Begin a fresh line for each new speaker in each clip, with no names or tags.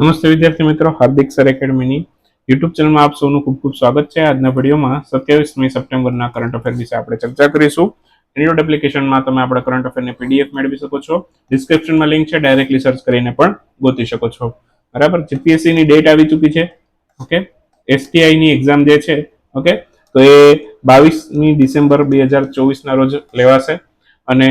નમસ્તે વિદ્યાર્થી મિત્રો, હાર્દિક સર એકેડમીની યુટ્યુબ ચેનલમાં આપ સૌનું ખૂબ ખૂબ સ્વાગત છે. આજના વિડીયોમાં સત્યાવીસમી સપ્ટેમ્બરના કરંટ અફેર વિશે આપણે ચર્ચા કરીશું. એન્ડ્રોઇડ એપ્લિકેશનમાં તમે આપણા કરંટ અફેરને પીડીએફ મેળવી શકો છો. ડિસ્ક્રિપ્શનમાં લિંક છે ડાયરેક્ટલી સર્ચ કરીને પણ ગોતી શકો છો. બરાબર? જીપીએસસીની ડેટ આવી ચૂકી છે. ઓકે એસટીઆઈની એક્ઝામ જે છે ઓકે તો એ બાવીસમી ડિસેમ્બર બે હજાર ચોવીસના રોજ લેવાશે. અને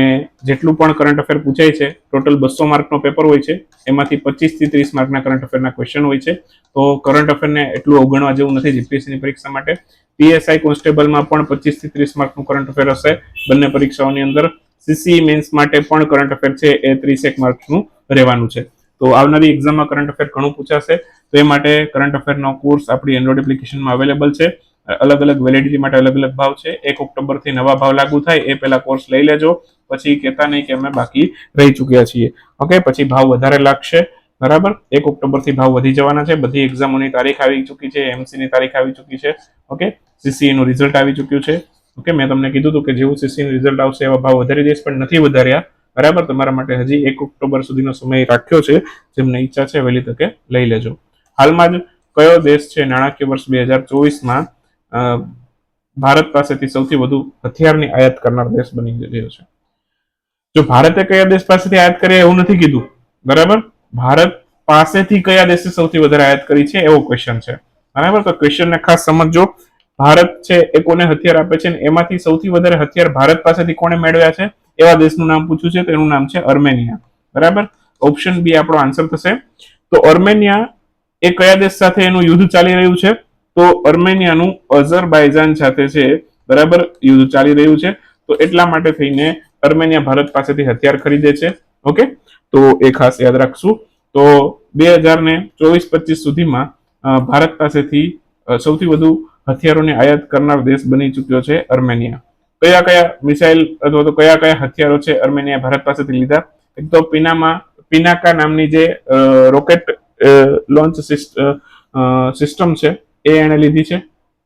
જેટલું પણ કરંટ અફેર પૂછાય છે ટોટલ બસો માર્કનો પેપર હોય છે, એમાંથી પચીસથી ત્રીસ માર્કના કરંટ અફેરના ક્વેશ્ચન હોય છે. તો કરંટ અફેરને એટલું અવગણવા જેવું નથી જીપીએસસીની પરીક્ષા માટે. પીએસઆઈ કોન્સ્ટેબલમાં પણ પચીસથી ત્રીસ માર્કનું કરંટ અફેર હશે બંને પરીક્ષાઓની અંદર. સીસી મેન્સ માટે પણ કરંટ અફેર છે, એ ત્રીસેક માર્ક્સનું રહેવાનું છે. તો આવનારી એક્ઝામમાં કરંટ અફેર ઘણું પૂછાશે. તો એ માટે કરંટ અફેરનો કોર્સ આપણી એન્ડ્રોઇડ એપ્લિકેશનમાં અવેલેબલ છે. અલગ અલગ વેલિડિટી માટે અલગ અલગ ભાવ છે. એક ઓક્ટોબરથી નવા ભાવ લાગુ થાય, એ પહેલા કોર્સ લઈ લેજો. પછી કહેતા નહીં કે અમે બાકી રહી ચૂક્યા છીએ. ઓકે પછી ભાવ વધારે લાગશે. બરાબર? એક ઓક્ટોબરથી ભાવ વધી જવાના છે. બધી એક્ઝામોની તારીખ આવી ચૂકી છે એમસીની તારીખ આવી ચૂકી છે. ઓકે સીસીએનું રિઝલ્ટ આવી ચૂક્યું છે. ઓકે મેં તમને કીધું હતું કે જેવું સીસીનું રિઝલ્ટ આવશે, એવા ભાવ વધારી દઈશ, પણ નથી વધાર્યા. બરાબર? તમારા માટે હજી એક ઓક્ટોબર સુધીનો સમય રાખ્યો છે. જેમને ઈચ્છા છે, વહેલી તકે લઈ લેજો. હાલમાં જ કયો દેશ છે? નાણાકીય વર્ષ બે હજાર ચોવીસમાં ભારત પાસેથી સૌથી વધુ હથિયારની આયાત કરનાર દેશ બની ગયો છે. જો ભારતે કયા દેશ પાસેથી આયાત કરી એવું નથી કીધું, બરાબર? ભારત પાસેથી કયા દેશે સૌથી વધારે આયાત કરી છે એવો ક્વેશ્ચન છે. બરાબર? તો ક્વેશ્ચનને ખાસ સમજજો. ભારત છે એ કોને હથિયાર આપે છે એમાંથી સૌથી વધારે હથિયાર ભારત પાસેથી કોણે મેળવ્યા છે? એવા દેશનું નામ પૂછ્યું છે, તો એનું નામ છે અર્મેનિયા. બરાબર? ઓપ્શન બી આપણો આન્સર થશે. તો અર્મેનિયા એ કયા દેશ સાથે એનું યુદ્ધ ચાલી રહ્યું છે? તો અર્મેનિયાનું અઝરબાઈજાન સાથે છે, બરાબર? યુદ્ધ ચાલી રહ્યું છે. તો એટલા માટે થઈને અર્મેનિયા ભારત પાસેથી હથિયાર ખરીદે છે. ઓકે? તો એ ખાસ યાદ રાખશું. તો બે હજાર ને ચોવીસ પચીસ સુધીમાં ભારત પાસેથી સૌથી વધુ હથિયારોની આયાત કરનાર દેશ બની ચૂક્યો છે અર્મેનિયા. કયા કયા મિસાઇલ અથવા તો કયા કયા હથિયારો છે અર્મેનિયા ભારત પાસેથી લીધા? એક તો પિનામાં, પિનાકા નામની જે રોકેટ લોન્ચ સિસ્ટમ છે એ એણે લીધી છે.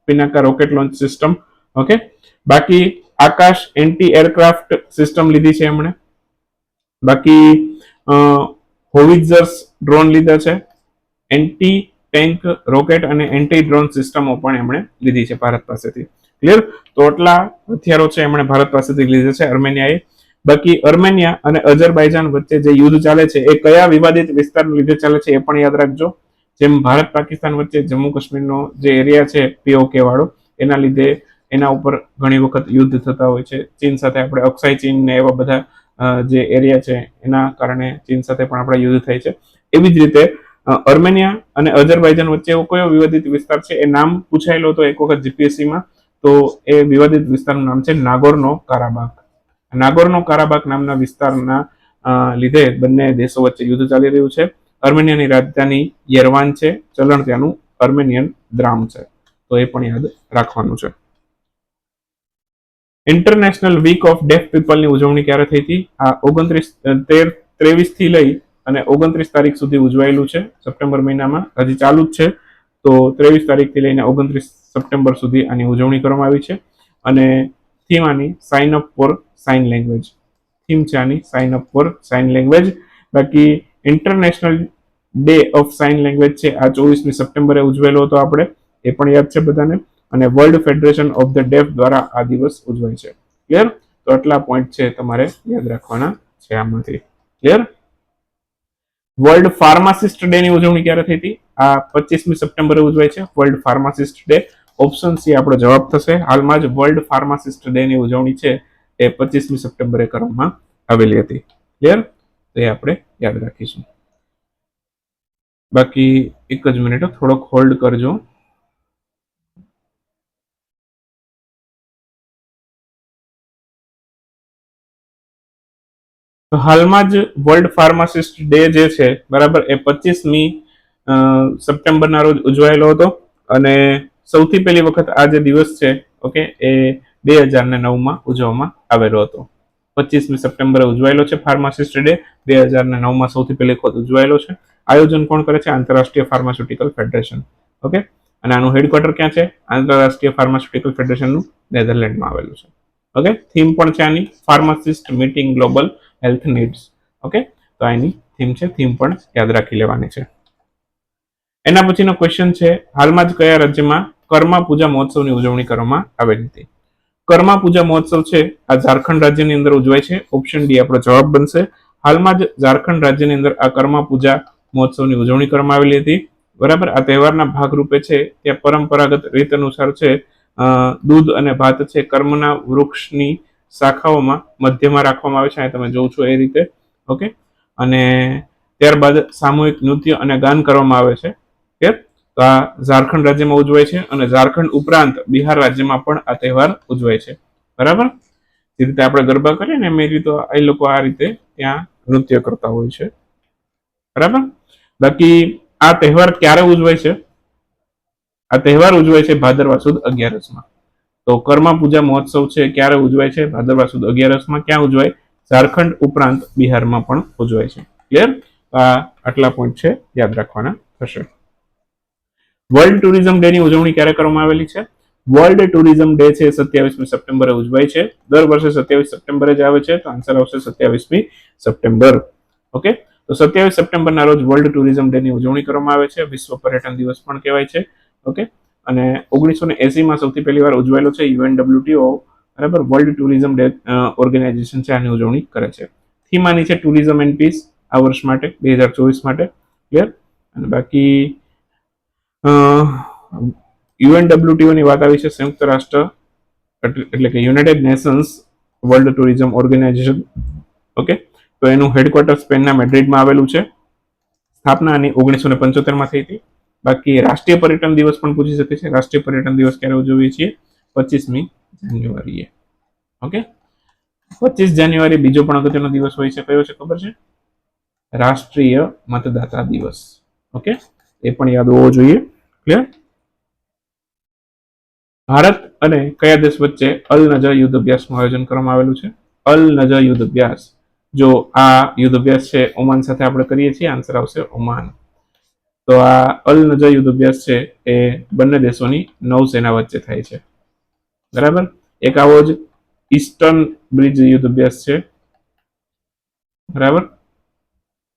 Pinaka rocket launch system okay બાકી આકાશ એન્ટી એરક્રાફ્ટ સિસ્ટમ લીધી છે એમણે. બાકી હોવિઝર્સ ડ્રોન લીધા છે. એન્ટી ટેન્ક રોકેટ અને એન્ટી ડ્રોન સિસ્ટમો પણ એમણે લીધી છે ભારત પાસેથી. ક્લિયર તો આટલા હથિયારો છે એમણે ભારત પાસેથી લીધા છે અર્મેનિયાએ. બાકી અર્મેનિયા અને અઝરબાઈજાન વચ્ચે જે યુદ્ધ ચાલે છે, એ કયા વિવાદિત વિસ્તારને લીધે ચાલે છે એ પણ યાદ રાખજો. જેમ ભારત પાકિસ્તાન વચ્ચે જમ્મુ કાશ્મીરનો જે એરિયા છે પીઓકે વાળો, એના લીધે એના ઉપર ઘણી વખત યુદ્ધ થતા હોય છે. ચીન સાથે આપણે અક્ષય ચીન ને એવા બધા જે એરિયા છે, એના કારણે ચીન સાથે પણ આપણા યુદ્ધ થાય છે. એવી જ રીતે અર્મેનિયા અને અઝરબાઈજાન વચ્ચે એવો કયો વિવાદિત વિસ્તાર છે? એ નામ પૂછાયેલો હતો એક વખત જીપીએસસીમાં તો એ વિવાદિત વિસ્તારનું નામ છે નાગોરનો કારાબાગ. નાગોરનો કારાબાગ નામના વિસ્તારના લીધે બંને દેશો વચ્ચે યુદ્ધ ચાલી રહ્યું છે. અર્મેનિયાની રાજધાની યરવાન છે. ચલણ ત્યાંનું અર્મેનિયન દ્રામ છે. તો એ પણ યાદ રાખવાનું છે. ઇન્ટરનેશનલ વીક ઓફ ડેફ પીપલની ઉજવણી ક્યારે થઈ હતી? આ ઓગણત્રીસ તેર ત્રેવીસથી લઈ અને ઓગણત્રીસ તારીખ સુધી ઉજવાયેલું છે. સપ્ટેમ્બર મહિનામાં હજી ચાલુ જ છે. તો ત્રેવીસ તારીખથી લઈને ઓગણત્રીસ સપ્ટેમ્બર સુધી આની ઉજવણી કરવામાં આવી છે. અને થીમ આની sign up for sign language theme છે આની sign up for sign language બાકી international day of sign language છે. આ ચોવીસમી સપ્ટેમ્બરે ઉજવેલો હતો આપણે. એ પણ યાદ છે બધાને. અને world federation of the deaf દ્વારા આ દિવસ ઉજવાય છે. ક્લિયર તો આટલા પોઈન્ટ છે તમારે યાદ રાખવાના છે આમાંથી. ક્લિયર વર્લ્ડ ફાર્માસિસ્ટ ડે ની ઉજવણી ક્યારે થઈ હતી? આ પચીસમી સપ્ટેમ્બરે ઉજવાય છે. World pharmacist day option C આપણો જવાબ થશે. હાલમાં જ વર્લ્ડ ફાર્માસિસ્ટ ડે ની ઉજવણી છે. એ પચીસમી સપ્ટેમ્બરે કરવામાં આવેલી હતી. ક્લિયર એ આપણે યાદ રાખીશું. બાકી એક જ મિનિટ થોડોક હોલ્ડ કરજો. તો હાલમાં જ વર્લ્ડ ફાર્માસિસ્ટ ડે જે છે, બરાબર, એ પચીસમી સપ્ટેમ્બરના રોજ ઉજવાયેલો હતો. અને સૌથી પહેલી વખત આ જે દિવસ છે, ઓકે, એ બે હજાર ને નવમાં ઉજવવામાં આવેલો હતો. પચીસમી સપ્ટેમ્બરે ઉજવાયેલો છે ફાર્માસિસ્ટ ડે. બે હજાર નવમાં સૌથી પહેલી વખત ઉજવાયેલો છે. આયોજન કોણ કરે છે? આંતરરાષ્ટ્રીય ફાર્માસ્યુટિકલ ફેડરેશન. ઓકે? અને આનું હેડક્વાર્ટર ક્યાં છે? આંતરરાષ્ટ્રીય ફાર્માસ્યુટિકલ ફેડરેશનનું નેધરલેન્ડમાં આવેલું છે. ઓકે? થીમ પણ છે આની. Pharmacist meeting global health needs. Okay? તો આની થીમ છે, થીમ પણ યાદ રાખી લેવાની છે. એના પછીનો ક્વેશ્ચન છે, હાલમાં જ કયા રાજ્યમાં કર્મા પૂજા મહોત્સવની ઉજવણી કરવામાં આવેલી હતી? કર્મા પૂજા મહોત્સવ છે. આ ઝારખંડ રાજ્યની અંદર ઉજવાય છે. ઓપ્શન ડી આપણો જવાબ બનશે. હાલમાં જ ઝારખંડ રાજ્યની અંદર આ કર્મા પૂજા મહોત્સવની ઉજવણી કરવામાં આવેલી હતી. બરાબર? આ તહેવારના ભાગરૂપે છે. ત્યાં પરંપરાગત રીત અનુસાર છે દૂધ અને ભાત છે કર્મના વૃક્ષની શાખાઓમાં મધ્યમાં રાખવામાં આવે છે. અહીં તમે જોઉં છો એ રીતે. ઓકે? અને ત્યારબાદ સામૂહિક નૃત્ય અને ગાન કરવામાં આવે છે. કે તો આ ઝારખંડ રાજ્યમાં ઉજવાય છે અને ઝારખંડ ઉપરાંત બિહાર રાજ્યમાં પણ આ તહેવાર ઉજવાય છે. બરાબર? જે રીતે આપણે ગરબા કરીએ ને એમ રીતે એ લોકો આ રીતે ત્યાં નૃત્ય કરતા હોય છે. બરાબર? બાકી આ તહેવાર ક્યારે ઉજવાય છે? આ તહેવાર ઉજવાય છે ભાદરવા સુદ અગિયારસમાં. તો કર્મા પૂજા મહોત્સવ છે ક્યારે ઉજવાય છે? ભાદરવા સુદ અગિયારસમાં ક્યાં ઉજવાય? ઝારખંડ ઉપરાંત બિહારમાં પણ ઉજવાય છે. ક્લિયર? આ આટલા પોઈન્ટ છે. યાદ રાખવાના થશે. વર્લ્ડ ટુરિઝમ ડે ની ઉજવણી ક્યારે કરવામાં આવેલી છે? વર્લ્ડ ટુરિઝમ ડે છે સત્યાવીસમી સપ્ટેમ્બરે ઉજવાય છે. દર વર્ષે સત્યાવીસ સપ્ટેમ્બરે જ આવે છે. તો આન્સર આવશે સત્યાવીસમી સપ્ટેમ્બર. ઓકે તો સત્યાવીસ સપ્ટેમ્બરના રોજ વર્લ્ડ ટુરિઝમ ડે ની ઉજવણી કરવામાં આવે છે. વિશ્વ પર્યટન દિવસ પણ કહેવાય છે. ઓકે અને ઓગણીસો ને એસીમાં સૌથી પહેલી વાર ઉજવાયેલો છે યુએનડબ્લ્યુટીઓ. બરાબર? વર્લ્ડ ટુરિઝમ ડે ઓર્ગેનાઇઝેશન છે. આની ઉજવણી કરે છે. થીમ આની છે ટુરિઝમ એન્ડ પીસ આ વર્ષ માટે, બે હજાર ચોવીસ માટે. ક્લિયર અને બાકી યુએનડબ્લ્યુટીઓ ની વાત આવી છે, સંયુક્ત રાષ્ટ્ર, એટલે કે United Nations world tourism organisation okay તો એનું હેડક્વાર્ટર સ્પેનના મેડ્રિડમાં આવેલું છે. સ્થાપના આની ઓગણીસો ને પંચોતેરમાં થઈ હતી. બાકી રાષ્ટ્રીય પર્યટન દિવસ પણ પૂછી શકે છે. રાષ્ટ્રીય પર્યટન દિવસ ક્યારે ઉજવીએ છીએ? પચીસમી જાન્યુઆરીએ. ઓકે પચીસ જાન્યુઆરી બીજો પણ અગત્યનો દિવસ હોય છે. કયો છે ખબર છે? રાષ્ટ્રીય મતદાતા દિવસ. ઓકે એ પણ યાદ હોવો જોઈએ. ક્લિયર ભારત અને કયા દેશ વચ્ચે અલ નજર યુદ્ધ અભ્યાસનું આયોજન કરવામાં આવેલું છે? અલ નજર યુદ્ધ અભ્યાસ. જો આ યુદ્ધ અભ્યાસ છે, ઓમાન સાથે આપણે કરીએ છીએ? આન્સર આવશે ઓમાન. તો આ અલ નજર યુદ્ધ અભ્યાસ છે, એ બંને દેશોની નૌસેના વચ્ચે થાય છે. બરાબર? એક આવો જ ઈસ્ટર્ન બ્રિજ યુદ્ધ અભ્યાસ છે. બરાબર?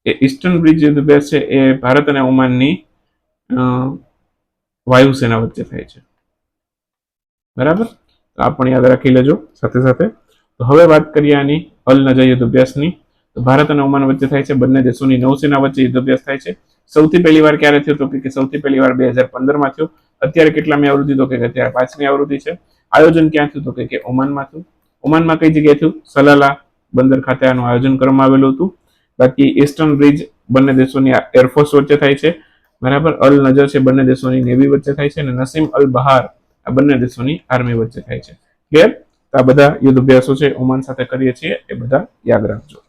એ ઈસ્ટર્ન બ્રિજ યુદ્ધ અભ્યાસ છે, એ ભારત અને ઓમાનની વાયુસેના વચ્ચે થાય છે. બરાબર? આ પણ યાદ રાખી લેજો સાથે સાથે. તો હવે વાત કરીએ આની અલ નજા યુદ્ધ અભ્યાસની તો ભારત અને ઓમાન વચ્ચે થાય છે, બંને દેશોની નૌસેના વચ્ચે યુદ્ધ અભ્યાસ થાય છે. સૌથી પહેલી વાર ક્યારે થયો તો કે સૌથી પહેલી વાર બે હજાર પંદરમાં થયો? અત્યારે કેટલામી આવૃત્તિ તો કે અત્યારે પાંચમી આવૃત્તિ છે. આયોજન ક્યાં થયું તો કે કે ઓમાનમાં થયું. ઓમાનમાં કઈ જગ્યાએ થયું? સલાલા બંદર ખાતે આનું આયોજન કરવામાં આવેલું હતું. બાકી ઈસ્ટર્ન બ્રિજ બંને દેશોની એરફોર્સ વચ્ચે થાય છે. બરાબર? અલ નજર છે બંને દેશોની નેવી વચ્ચે થાય છે અને નસીમ અલ બહાર આ બંને દેશોની આર્મી વચ્ચે થાય છે. ક્લિયર આ બધા યુદ્ધ અભ્યાસો છે, ઓમાન સાથે કરીએ છીએ, એ બધા યાદ રાખજો.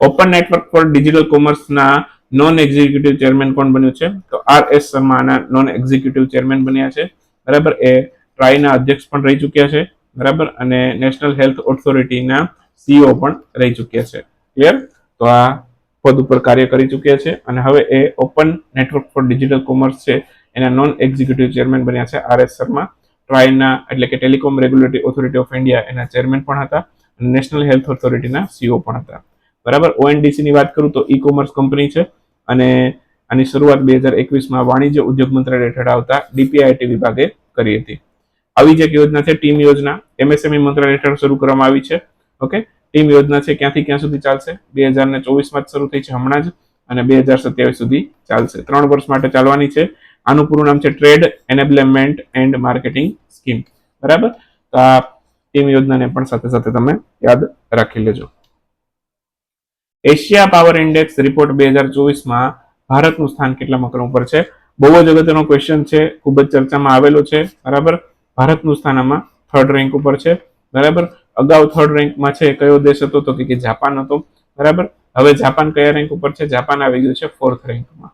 ઓપન નેટવર્ક ફોર ડિજિટલ કોમર્સના નોન એક્ઝિક્યુટિવ ચેરમેન કોણ બન્યું છે? તો આર એસ શર્માના નોન એક્ઝિક્યુટિવ ચેરમેન બન્યા છે. બરાબર? એ ટ્રાઈના અધ્યક્ષ પણ રહી ચૂક્યા છે. બરાબર? અને નેશનલ હેલ્થ ઓથોરિટીના સીઓ પણ રહી ચૂક્યા છે. ક્લિયર તો આ પદ ઉપર કાર્ય કરી ચૂક્યા છે અને હવે એ open network for digital commerce છે. એના નોન એક્ઝિક્યુટિવ ચેરમેન બન્યા છે આર એસ શર્મા. ટ્રાયના એટલે કે telecom regulatory authority of India એના ચેરમેન પણ હતા અને નેશનલ હેલ્થ ઓથોરિટીના સીઓ પણ હતા. બરાબર? ઓએનડીસીની વાત કરું તો ઈ કોમર્સ કંપની છે અને આની શરૂઆત બે હજાર એકવીસમાં વાણિજ્ય ઉદ્યોગ મંત્રાલય હેઠળ આવતા ડીપીઆઈટી વિભાગે કરી હતી. આવી જ એક યોજના છે, ટીમ યોજના. એમએસએમઈ મંત્રાલય હેઠળ શરૂ કરવામાં આવી છે. ઓકે? ટીમ યોજના છે ક્યાંથી ક્યાં સુધી ચાલશે? બે હજાર ને ચોવીસમાં જ શરૂ થઈ છે હમણાં જ અને બે હજાર સત્યાવીસ સુધી ચાલશે. ત્રણ વર્ષ માટે ચાલવાની છે. આનું પૂરું નામ છે trade enablement and marketing scheme. બરાબર? તો આ ટીમ યોજનાને પણ સાથે સાથે તમે યાદ રાખી લેજો. એશિયા પાવર ઇન્ડેક્સ રિપોર્ટ બે હજાર ચોવીસમાં ભારતનું સ્થાન કેટલા ક્રમ ઉપર છે? બહુ જ અગત્યનો ક્વેશ્ચન છે. ખૂબ જ ચર્ચામાં આવેલો છે. બરાબર? ભારતનું સ્થાન આમાં થર્ડ રેન્ક ઉપર છે. બરાબર? અગાઉ થર્ડ રેન્કમાં છે કયો દેશ હતો તો કે જાપાન હતો, બરાબર? હવે જાપાન કયા રેન્ક ઉપર છે? જાપાન આવી ગયું છે ફોર્થ રેન્કમાં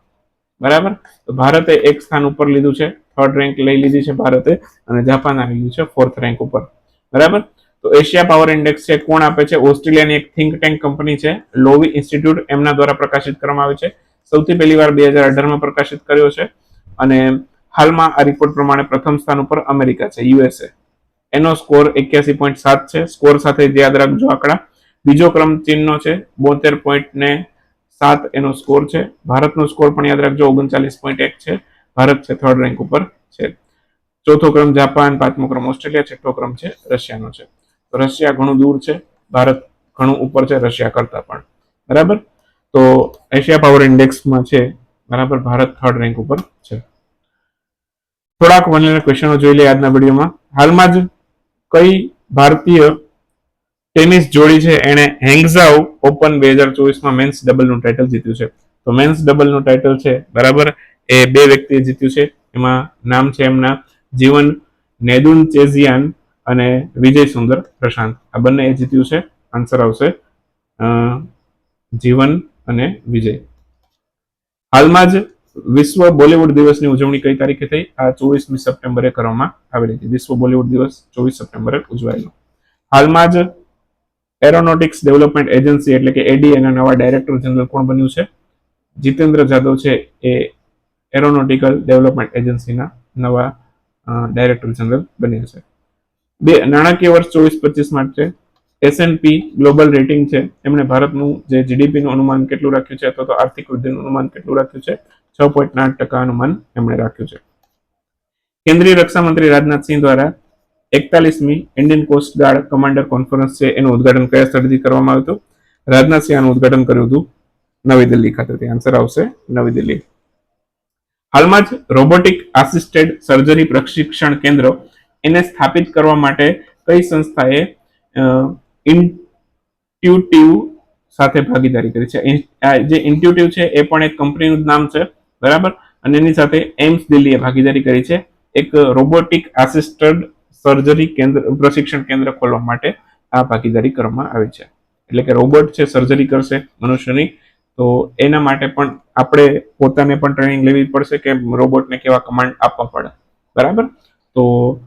બરાબર? તો ભારતે એક સ્થાન ઉપર લીધું છે થર્ડ રેન્ક લઈ લીધી છે ભારતે અને જાપાન આવી ગયું છે ફોર્થ રેન્ક ઉપર, બરાબર? તો એશિયા પાવર ઇન્ડેક્સ છે, કોણ આપે છે? ઓસ્ટ્રેલિયાની એક થિંક ટેન્ક કંપની છે, લોવી ઇન્સ્ટિટ્યૂટ એમના દ્વારા પ્રકાશિત કરવામાં આવે છે. સૌથી પહેલી વાર બે હજાર અઢારમાં પ્રકાશિત કર્યો છે અને હાલમાં આ રિપોર્ટ પ્રમાણે પ્રથમ સ્થાન ઉપર અમેરિકા છે યુએસએ એનો સ્કોર એક્યાસી પોઈન્ટ સાત છે. સ્કોર સાથે યાદ રાખજો આંકડા. બીજો ક્રમ ચીનનો છે બોતેર પોઈન્ટ ને સાત એનો સ્કોર છે. ભારતનો સ્કોર પણ યાદ રાખજો ઓગણચાલીસ પોઈન્ટ એક છે. ભારત છે થર્ડ રેન્ક ઉપર છે. ચોથો ક્રમ જાપાન, પાંચમો ક્રમ ઓસ્ટ્રેલિયા, છઠ્ઠો ક્રમ છે રશિયાનો છે. રશિયા ઘણું દૂર છે. ભારત ઘણું ઉપર છે રશિયા કરતા પણ. બરાબર? તો એશિયા પાવર ઇન્ડેક્સમાં છે. બરાબર? ભારત થર્ડ રેન્ક ઉપર છે. થોડાક વનલીના ક્વેશ્ચનો જોઈ લઈએ આજના વિડીયોમાં. હાલમાં જ કઈ ભારતીય ટેનિસ જોડી છે એણે હેંગઝાઉ ઓપન બે હજાર ચોવીસમાં મેન્સ ડબલનું ટાઇટલ જીત્યું છે. તો મેન્સ ડબલનું ટાઇટલ છે, બરાબર? એ બે વ્યક્તિએ જીત્યું છે. એમાં નામ છે એમના જીવન નેદુન ચેઝિયાન અને વિજય સુંદર પ્રશાંત. આ બંને એ જીત્યું છે. આન્સર આવશે જીવન અને વિજય. હાલમાં જ વિશ્વ બોલિવૂડ દિવસની ઉજવણી કઈ તારીખે થઈ? આ ચોવીસમી સપ્ટેમ્બરે કરવામાં આવેલી હતી. વિશ્વ બોલિવૂડ દિવસ ચોવીસ સપ્ટેમ્બરે ઉજવાયેલો. હાલમાં જ એરોનોટિક્સ ડેવલપમેન્ટ એજન્સી એટલે કે એડી એના નવા ડાયરેક્ટર જનરલ કોણ બન્યું છે? જીતેન્દ્ર જાદવ છે એ એરોનોટિકલ ડેવલપમેન્ટ એજન્સીના નવા ડાયરેક્ટર જનરલ બન્યા છે. બે નાણાકીય વર્ષ ચોવીસ પચીસ માટે એસએનપી ગ્લોબલ રેટિંગ છે. એમણે ભારતનું જે જીડીપીનું અનુમાન કેટલું રાખ્યું છે અથવા તો આર્થિક વૃદ્ધિનું અનુમાન કેટલું રાખ્યું છે? છ પોઈન્ટ આઠ ટકા અનુમાન એમણે રાખ્યું છે. કેન્દ્રીય રક્ષામંત્રી રાજનાથસિંહ દ્વારા એકતાલીસમી Indian coast guard commander conference છે, એનું ઉદઘાટન કયા સ્થળેથી કરવામાં આવ્યું હતું? રાજનાથસિંહ આનું ઉદઘાટન કર્યું હતું નવી દિલ્હી ખાતેથી આન્સર આવશે નવી દિલ્હી. હાલમાં જ રોબોટિક આસિસ્ટેડ સર્જરી પ્રશિક્ષણ કેન્દ્ર એને સ્થાપિત કરવા માટે કઈ સંસ્થાએ ઇન્ટ્યુટિવ સાથે ભાગીદારી કરી છે? આ જે ઇન્ટ્યુટિવ છે એ પણ એક કંપનીનું નામ છે. બરાબર? અને એની સાથે એમ્સ દિલ્હીએ ભાગીદારી કરી છે. એક રોબોટિક આસિસ્ટડ સર્જરી કેન્દ્ર, પ્રશિક્ષણ કેન્દ્ર ખોલવા માટે આ ભાગીદારી કરવામાં આવી છે. એટલે કે રોબોટ છે, સર્જરી કરશે મનુષ્યની. તો એના માટે પણ આપણે પોતાને પણ ટ્રેનિંગ લેવી પડશે કે રોબોટને કેવા કમાન્ડ આપવા પડે. બરાબર? તો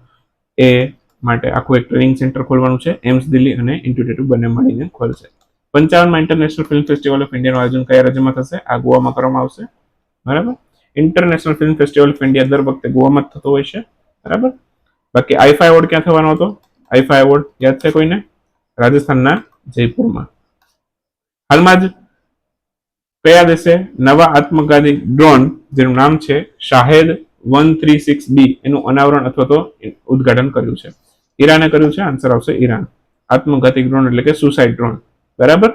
એ માટે આખું એક ટ્રેનિંગ સેન્ટર ખોલવાનું છે. એમ્સ દિલ્હી અને ઇન્ટ્યુટેટિવ બંને મળીને ખોલશે. પંચાવનમાં ઇન્ટરનેશનલ ફિલ્મ ફેસ્ટિવલ ઓફ ઇન્ડિયાનું આયોજન કયા રાજ્યમાં થશે? આ ગોવામાં કરવામાં આવશે. બરાબર? International film festival of India દર વખતે ગોવામાં થતો હોય છે. બરાબર? બાકી આઈફા એવોર્ડ ક્યાં થવાનો હતો? આઈફા એવોર્ડ યાદ છે કોઈને? રાજસ્થાનના જયપુરમાં. હાલમાં જ કયા દેશે નવા આત્મઘાતી ડ્રોન, જેનું નામ છે Shahed one three six B, એનું અનાવરણ અથવા તો ઉદ્ઘાટન કર્યું છે. ઈરાને કર્યું છે? આન્સર આવશે ઈરાન. આત્મઘાતી ડ્રોન એટલે કે સુસાઇડ ડ્રોન બરાબર?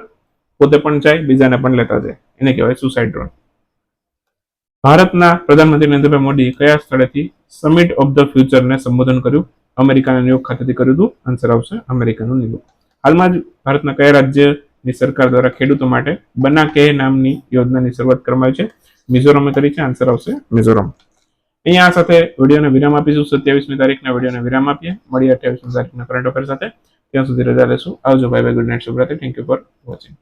પોતે પણ જાય, બીજાને પણ લેતા જાય. એને કહેવાય સુસાઇડ ડ્રોન ભારતના પ્રધાનમંત્રી નરેન્દ્રભાઈ મોદી કયા સ્થળેથી સમિટ ઓફ ધ ફ્યુચરને સંબોધન કર્યું? અમેરિકાના ન્યુયોર્ક ખાતેથી કર્યું હતું? આન્સર આવશે અમેરિકાનું ન્યુયોર્ક હાલમાં જ ભારતના કયા રાજ્યની સરકાર દ્વારા ખેડૂતો માટે બના કે નામની યોજનાની શરૂઆત કરવામાં આવી છે? મિઝોરમે કરી છે? આન્સર આવશે મિઝોરમ. અહીંયા આ સાથે વિડીયોને વિરામ આપીશું. સત્યાવીસમી તારીખના વિડીયોને વિરામ આપીએ. મળીએ અઠ્યાવીસમી તારીખના કરંટ અફેર સાથે. ત્યાં સુધી રજા લેશું. આવજો. Bye bye good night શુભરાત્રી. Thank you for watching